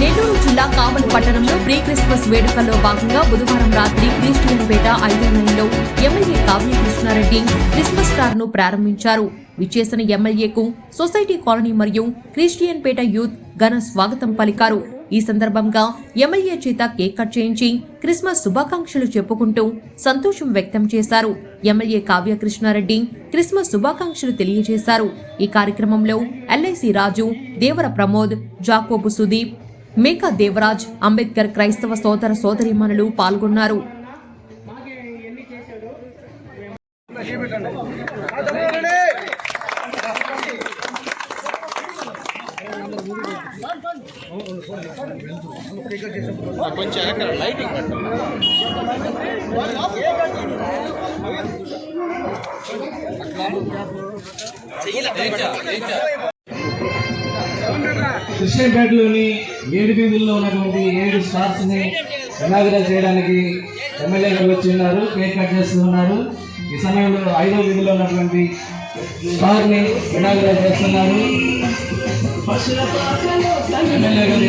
నెల్లూరు జిల్లా కావలి పట్టణంలో pre Christmas వేడుకల్లో భాగంగా బుధవారం రాత్రి క్రిస్టియన్పేట ఐదో లైన్లో ఎమ్మెల్యే కావ్య కృష్ణారెడ్డి క్రిస్మస్ స్టార్ను ప్రారంభించారు. విచ్చేసిన ఎమ్మెల్యేకు సొసైటీ కాలనీ మరియు క్రిస్టియన్ పేట యూత్ ఘన స్వాగతం పలికారు. ఈ సందర్భంగా ఎమ్మెల్యే చేత కేక్ కట్ చేయించి క్రిస్మస్ శుభాకాంక్షలు చెప్పుకుంటూ సంతోషం వ్యక్తం చేశారు. ఎమ్మెల్యే కావ్య కృష్ణారెడ్డి క్రిస్మస్ శుభాకాంక్షలు తెలియజేశారు. ఈ కార్యక్రమంలో ఎల్ఐసి రాజు దేవర ప్రమోద్ జాకోబు సుదీప్ మేకా దేవరాజ్ అంబేద్కర్ క్రైస్తవ సోదర సోదరీమణులు పాల్గొన్నారు. కొంచెం కృష్ణపేటలోని ఏడు వీధుల్లో ఉన్నటువంటి ఏడు స్టార్స్ని చేయడానికి ఎమ్మెల్యే గారు వచ్చి ఉన్నారు కేక్ కట్ చేస్తున్నారు ఈ సమయంలో ఐదో వీధిలో ఉన్నటువంటి స్టార్ని ఇనాగరేట్ చేస్తున్నారు. ఎమ్మెల్యే గారు